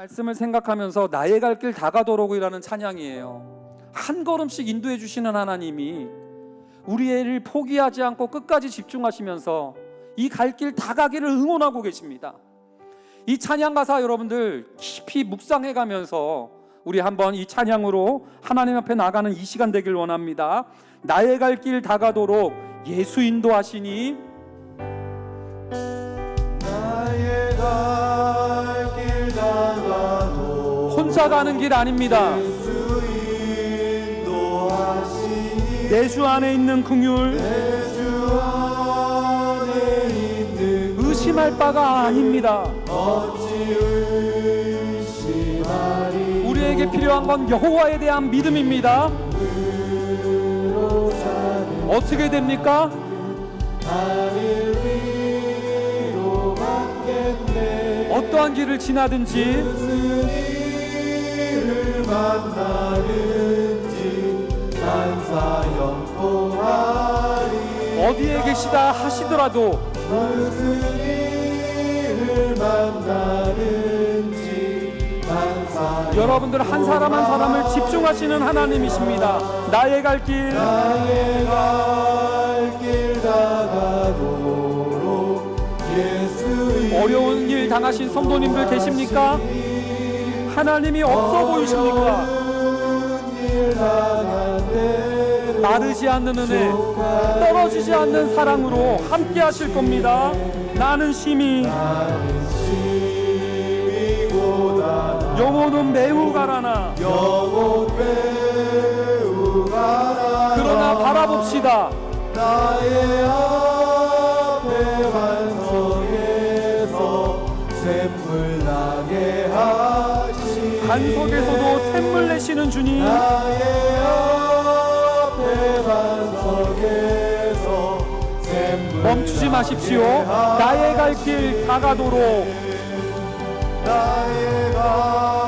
말씀을 생각하면서 나의 갈 길 다 가도록이라는 찬양이에요. 한 걸음씩 인도해 주시는 하나님이 우리를 포기하지 않고 끝까지 집중하시면서 이 갈 길 다 가기를 응원하고 계십니다. 이 찬양 가사 여러분들 깊이 묵상해 가면서 우리 한번 이 찬양으로 하나님 앞에 나가는 이 시간 되길 원합니다. 나의 갈 길 다 가도록 예수 인도하시니 혼자 가는 길 아닙니다. 내 주 안에 있는 긍휼 의심할 바가 아닙니다. 우리에게 필요한 건 여호와에 대한 믿음입니다. 어떻게 됩니까? 어떠한 길을 지나든지 만나든지 만사 영통하리 어디에 계시다 하시더라도 무슨 일을 만나든지 만사 여러분들 한 사람 한 사람을 집중하시는 하나님이십니다. 나의 갈 길, 나의 갈길 다가도록 예수 어려운 일 당하신 성도님들 계십니까? 하나님이 없어 보이십니까? 마르지 않는 은혜, 떨어지지 않는 사랑으로 함께 하실 겁니다. 나는 심히 영혼은 매우 가라나 그러나 바라봅시다. 간석에서도 샘물 내시는 주님. 나의 앞에 완성에서 샘물 멈추지 마십시오. 나의 갈 길 다가도록. 나의 갈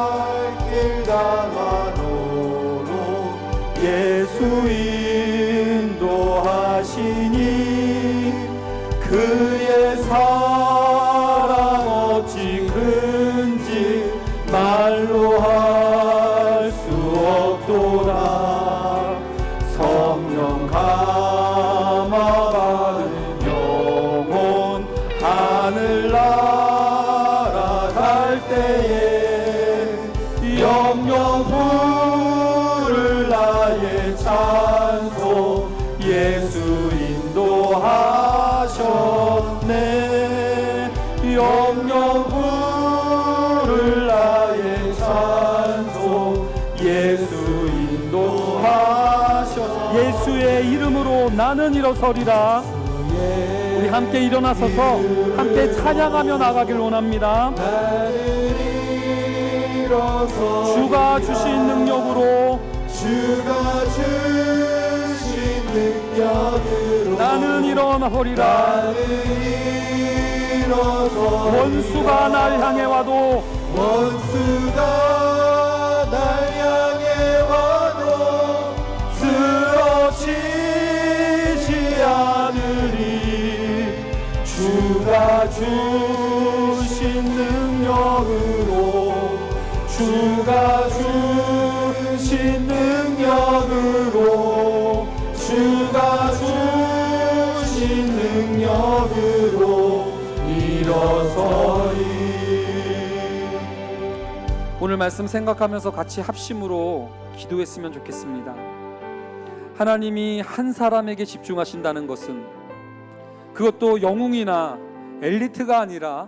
나의 찬송 예수 인도하셨네. 영영 부를 나의 찬송 예수 인도하셨 예수의 이름으로 나는 일어서리라. 우리 함께 일어나서서 함께 찬양하며 나가길 원합니다. 주가 주신 능력으로 주가 주신 능력으로 나는 일어나서리라. 나를 일어서 원수가 날 향해 와도 원수가 날 향해 와도 쓰러지지 않으리. 주가 주신 능력으로 주가 주 오늘 말씀 생각하면서 같이 합심으로 기도했으면 좋겠습니다. 하나님이 한 사람에게 집중하신다는 것은 그것도 영웅이나 엘리트가 아니라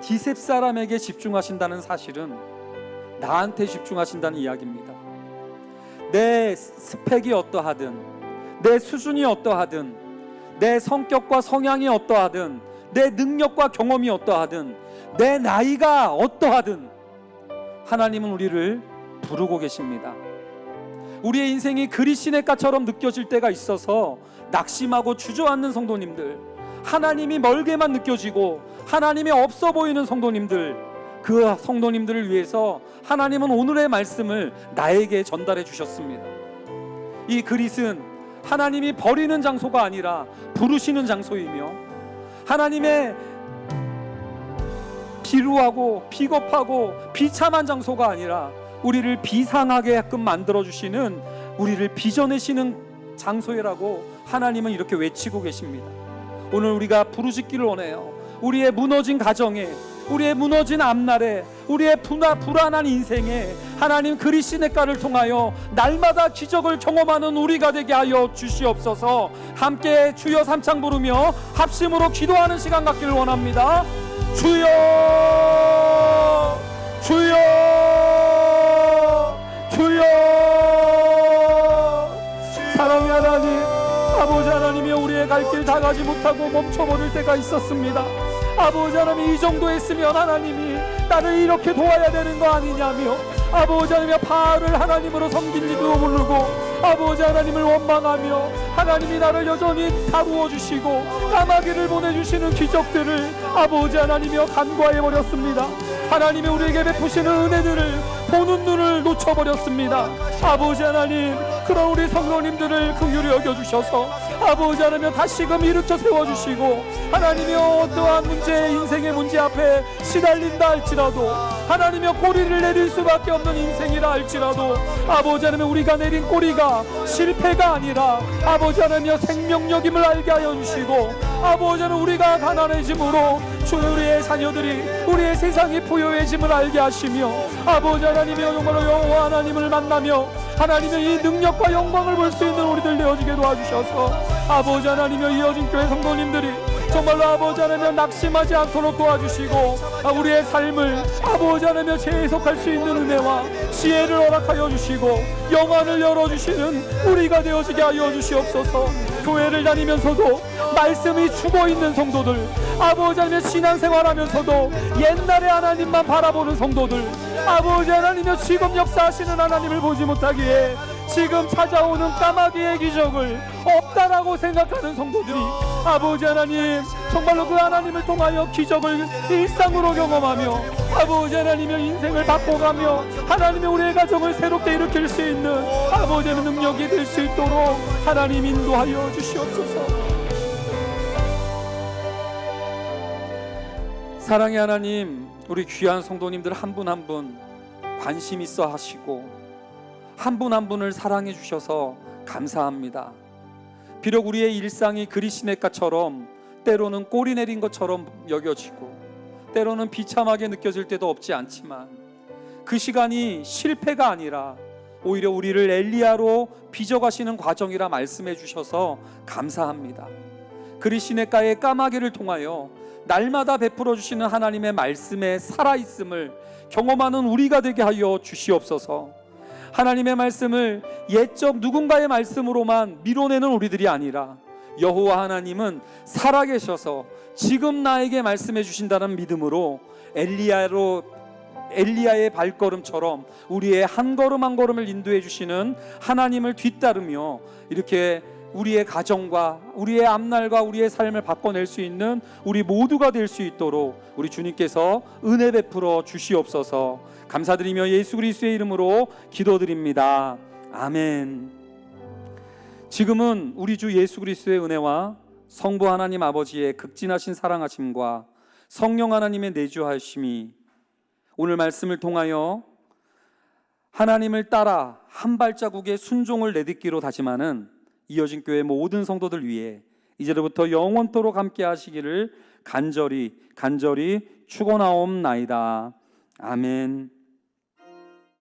디셉 사람에게 집중하신다는 사실은 나한테 집중하신다는 이야기입니다. 내 스펙이 어떠하든 내 수준이 어떠하든 내 성격과 성향이 어떠하든 내 능력과 경험이 어떠하든 내 나이가 어떠하든 하나님은 우리를 부르고 계십니다. 우리의 인생이 그리시네가처럼 느껴질 때가 있어서 낙심하고 주저앉는 성도님들, 하나님이 멀게만 느껴지고 하나님이 없어 보이는 성도님들, 그 성도님들을 위해서 하나님은 오늘의 말씀을 나에게 전달해 주셨습니다. 이 그릿은 하나님이 버리는 장소가 아니라 부르시는 장소이며 하나님의 지루하고 비겁하고 비참한 장소가 아니라 우리를 비상하게끔 만들어 주시는 우리를 빚어내시는 장소라고 하나님은 이렇게 외치고 계십니다. 오늘 우리가 부르짖기를 원해요. 우리의 무너진 가정에, 우리의 무너진 앞날에, 우리의 분화, 불안한 인생에 하나님 그리스네가를 통하여 날마다 기적을 경험하는 우리가 되게 하여 주시옵소서. 함께 주여 삼창 부르며 합심으로 기도하는 시간 갖기를 원합니다. 주여, 주여, 주여. 사랑의 하나님 아버지 하나님이 우리의 갈 길 다 가지 못하고 멈춰버릴 때가 있었습니다. 아버지 하나님 이 정도 했으면 하나님이 나를 이렇게 도와야 되는 거 아니냐며 아버지 하나님이 바알을 하나님으로 섬긴지도 모르고 아버지 하나님을 원망하며 하나님이 나를 여전히 다루어 주시고 까마귀를 보내주시는 기적들을 아버지 하나님이여 간과해 버렸습니다. 하나님이 우리에게 베푸시는 은혜들을 보는 눈을 놓쳐버렸습니다. 아버지 하나님 그런 우리 성도님들을 긍휼히 여겨주셔서 아버지 하나님 다시금 일으켜 세워주시고 하나님이 어떠한 문제 인생의 문제 앞에 시달린다 할지라도 하나님이 꼬리를 내릴 수밖에 없는 인생이라 할지라도 아버지 하나님 우리가 내린 꼬리가 실패가 아니라 아버지 하나님 생명력임을 알게 하여 주시고 아버지 하나님 우리가 가난해짐으로 주 우리의 자녀들이 우리의 세상이 부여해짐을 알게 하시며 아버지 하나님이여 정말로 여호와 하나님을 만나며 하나님의 이 능력과 영광을 볼 수 있는 우리들 되어지게 도와주셔서 아버지 하나님의 이어진 교회 성도님들이 정말로 아버지 하나님 낙심하지 않도록 도와주시고 아, 우리의 삶을 아버지 하나님 재해석할 수 있는 은혜와 지혜를 허락하여 주시고 영안을 열어주시는 우리가 되어지게 하여 주시옵소서. 교회를 다니면서도 말씀이 죽어있는 성도들 아버지 하나님 신앙생활하면서도 옛날의 하나님만 바라보는 성도들 아버지 하나님여 지금 역사하시는 하나님을 보지 못하기에 지금 찾아오는 까마귀의 기적을 없다라고 생각하는 성도들이 아버지 하나님 정말로 그 하나님을 통하여 기적을 일상으로 경험하며 아버지 하나님의 인생을 바꿔가며 하나님의 우리의 가정을 새롭게 일으킬 수 있는 아버지의 능력이 될 수 있도록 하나님 인도하여 주시옵소서. 사랑의 하나님, 우리 귀한 성도님들 한 분 한 분 관심 있어 하시고 한 분 한 분을 사랑해 주셔서 감사합니다. 비록 우리의 일상이 그리시네가처럼 때로는 꼬리 내린 것처럼 여겨지고 때로는 비참하게 느껴질 때도 없지 않지만 그 시간이 실패가 아니라 오히려 우리를 엘리야로 빚어가시는 과정이라 말씀해 주셔서 감사합니다. 그리시네가의 까마귀를 통하여 날마다 베풀어 주시는 하나님의 말씀에 살아 있음을 경험하는 우리가 되게 하여 주시옵소서. 하나님의 말씀을 옛적 누군가의 말씀으로만 미뤄내는 우리들이 아니라 여호와 하나님은 살아 계셔서 지금 나에게 말씀해 주신다는 믿음으로 엘리야로 엘리야의 발걸음처럼 우리의 한 걸음 한 걸음을 인도해 주시는 하나님을 뒤따르며 이렇게 우리의 가정과 우리의 앞날과 우리의 삶을 바꿔낼 수 있는 우리 모두가 될 수 있도록 우리 주님께서 은혜 베풀어 주시옵소서 감사드리며 예수 그리스도의 이름으로 기도드립니다. 아멘. 지금은 우리 주 예수 그리스도의 은혜와 성부 하나님 아버지의 극진하신 사랑하심과 성령 하나님의 내주하심이 오늘 말씀을 통하여 하나님을 따라 한 발자국의 순종을 내딛기로 다짐하는 이어진 교회 모든 성도들 위해 이제로부터 영원토록 함께 하시기를 간절히 간절히 축원하옵나이다. 아멘.